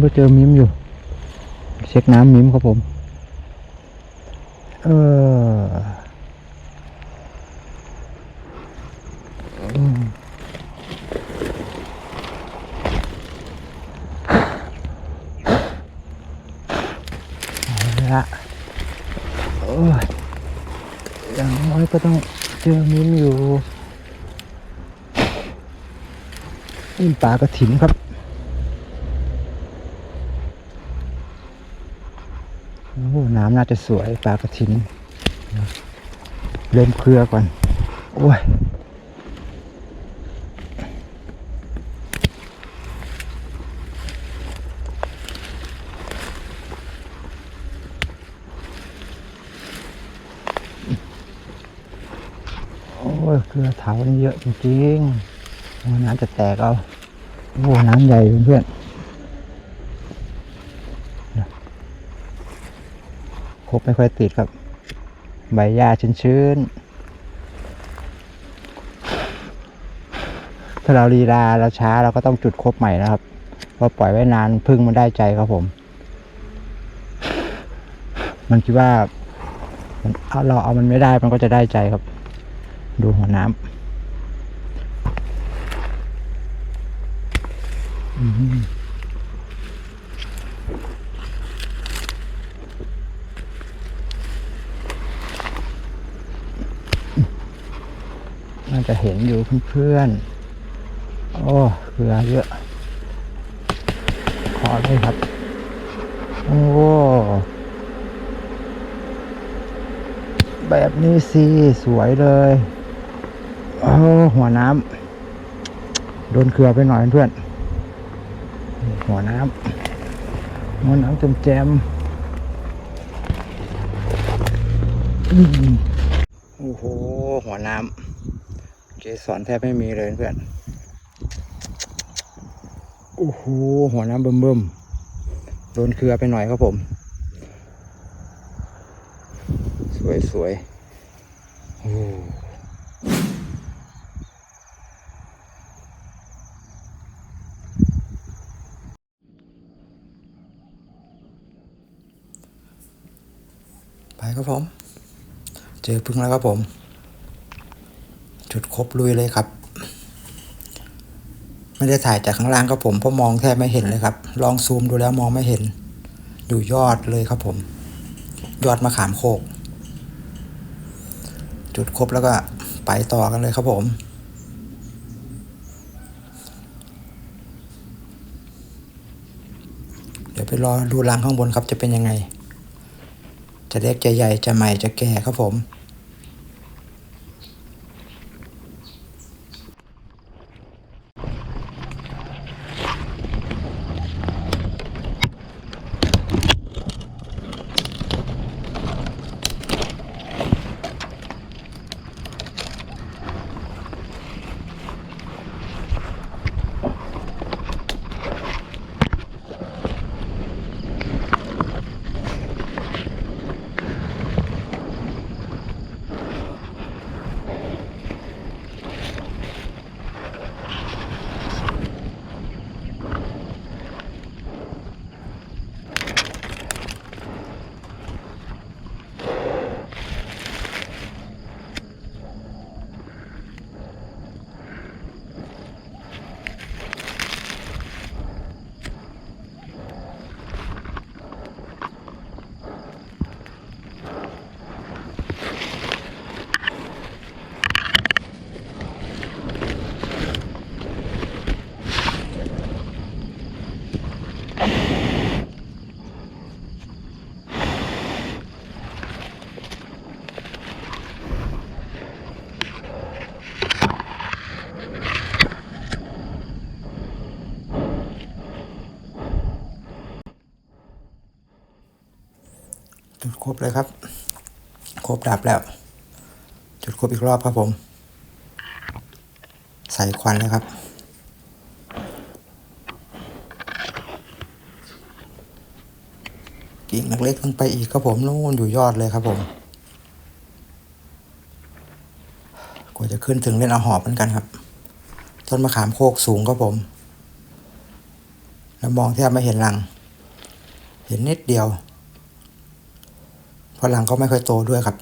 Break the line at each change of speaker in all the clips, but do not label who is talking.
ไปเจอมิมอยู่ เช็คน้ำมิมครับผม เออละโอ้ยอย่างน้อยก็ต้องเจอมิมอยู่นี่ปลากระถินครับ โอ้น้ำน่าจะสวยปลากระทินเริ่มเครือก่อน โอ้ยโอ้ยเครือเถานี่เยอะจริงๆน้ำจะแตกเอา โอ้ น้ำใหญ่เพื่อนๆ คร บไม่ค่อยติดครับ ใบหญ้าชื้นๆ ถ้าเราลีลาเราช้าเราก็ต้องจุดคบใหม่นะครับเพราะปล่อยไว้นานพึ่งมันได้ใจครับผม มันคิดว่าเอาเราเอามันไม่ได้มันก็จะได้ใจครับ ดูหัวน้ำ น่าจะเห็นอยู่เพื่อนๆ โอ้เกลือเยอะ ขอเลยครับ โอ้แบบนี้สิสวยเลยโอ้หัวน้ำโดนเกลือไปหน่อยเพื่อน หัวน้ำหัวน้ำเต็มแจมอืมโอ้โห หัวน้ำ เกสรแทบไม่มีเลยเพื่อน โอ้โห หัวน้ำเบิ่มๆ โดนเครือไปหน่อยครับผม สวยสวยๆโอ้ไปครับผม เจอพึ่งแล้วครับผม จุดครบลุยเลยครับ ไม่ได้ถ่ายจากข้างล่างครับผมเพราะมองแทบไม่เห็นเลยครับ ลองซูมดูแล้วมองไม่เห็น อยู่ยอดเลยครับผม ยอดมะขามโคก จุดครบแล้วก็ไปต่อกันเลยครับผมเดี๋ยวไปรอดูรังข้างบนครับจะเป็นยังไง จะเล็กจะใหญ่จะใหม่จะแก่ครับผม จุดครบเลยครับ ครบดับแล้ว จุดครบอีกรอบครับผม ใส่ควันเลยครับ กิ่งเล็กๆลงไปอีกครับผมนู่นอยู่ยอดเลยครับผมกว่าจะขึ้นถึงเล่นเอาหอบเหมือนกันครับ ต้นมะขามโคกสูงครับผม แล้วมองแทบไม่เห็นรัง เห็นนิดเดียว พลังก็ไม่ค่อยโตด้วยครับ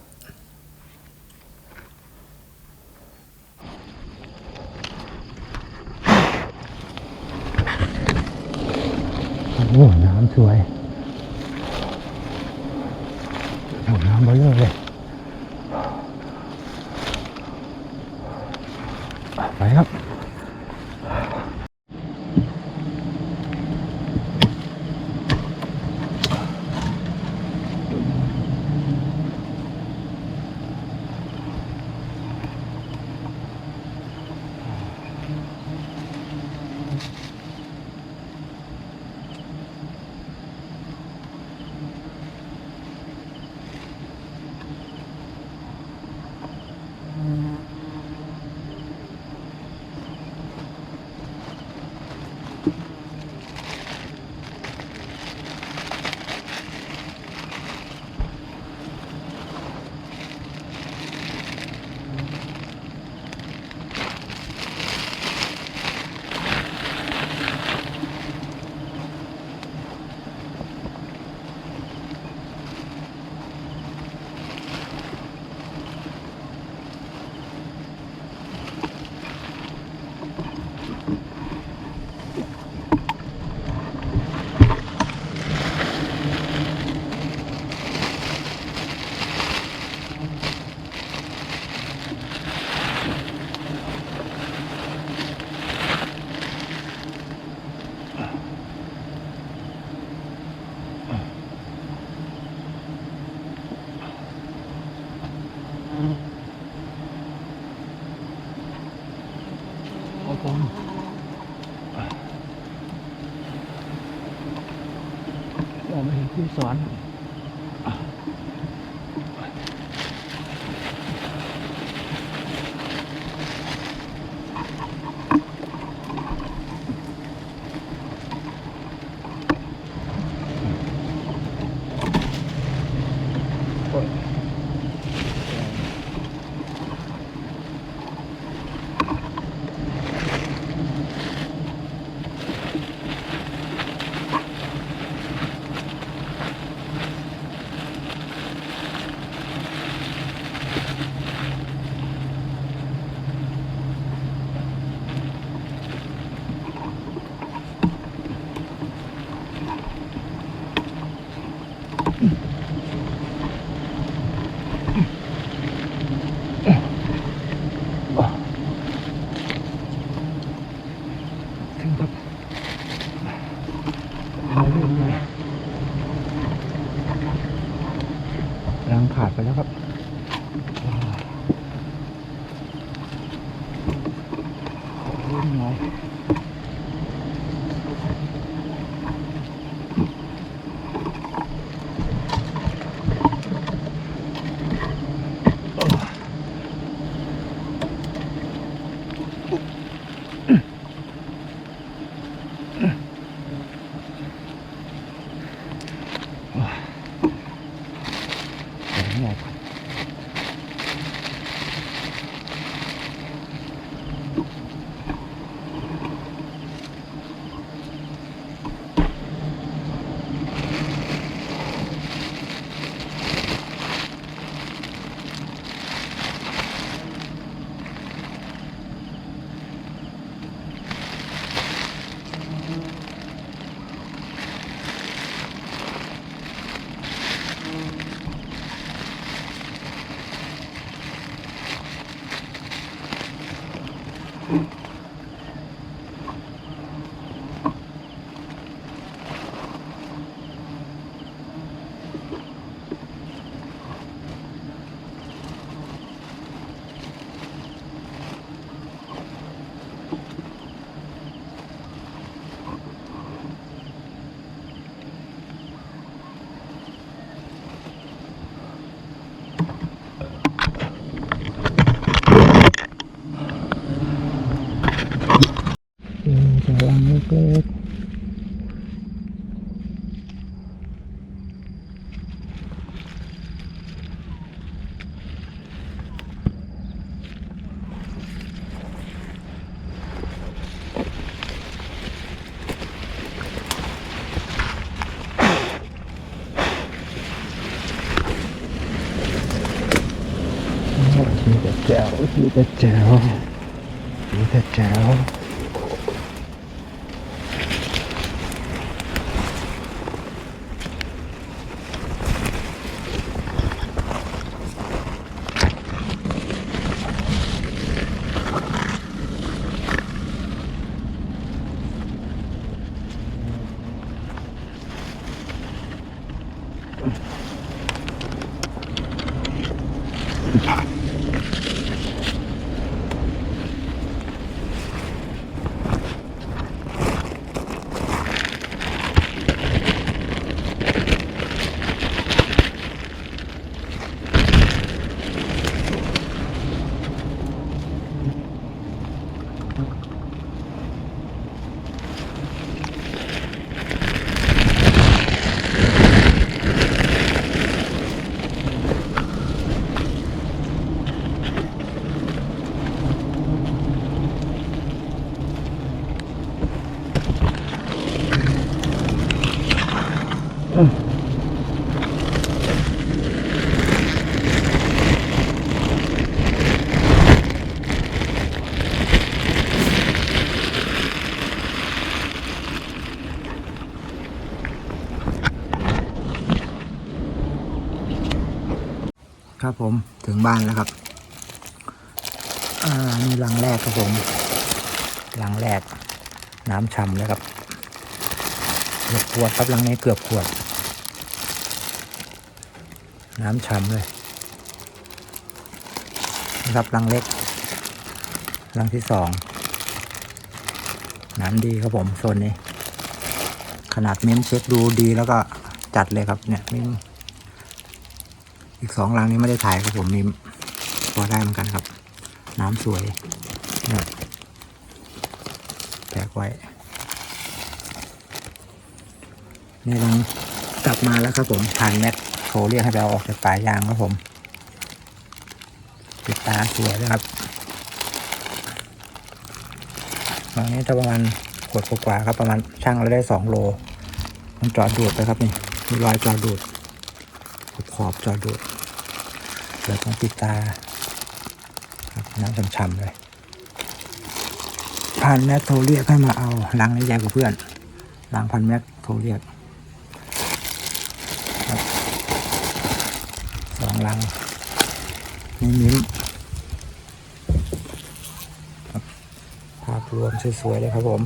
โอ้น้ำสวยโอ้น้ำเบลอเลย ไปครับ โอ้ผมมองไม่เห็นที่สอนถึงครับเอาเรื่องเลยรังขาดไปแล้วครับว้าว เรื่องไงเรื่องไงครับ แจ๋วสีแต่แจ๋ ครับผมถึงบ้านแล้วครับ อ่านี่หลังแรกครับผมหลังแรก น้ำช่ำเลยครับเกือบขวดครับหลังนี้เกือบขวด น้ำช่ำเลยนะครับหลังเล็กหลังที่สองน้ำดีครับผมโซนนี้ ขนาดเม้มเช็คดูดีแล้วก็จัดเลยครับเนี่ยมิม อีกสองลังนี้ไม่ได้ถ่ายครับผมมิมพอได้เหมือนกันครับ น้ำสวยเนี่ยแปลกไว้นี่ลังกลับมาแล้วครับผมผ่านแม็กโทรเรียกให้เอาออกจากป่ายางครับผมปิดตาสวยเลยครับตอนนี้จะประมาณขวดกว่าครับประมาณช่างเราได้สองโล มันจอดดูดไปครับนี่มีรอยจอดดูดขอบขอบจอดดูด เดี๋ยวต้องปิดตาครับน้ำช่ำๆเลยพันแม็กโทรเรียกให้มาเอาลังนี้ใหญ่กว่าเพื่อนลังพันแม็กโทรเรียกสองลังนี่มิ้มภาพรวมสวยๆเลยครับผม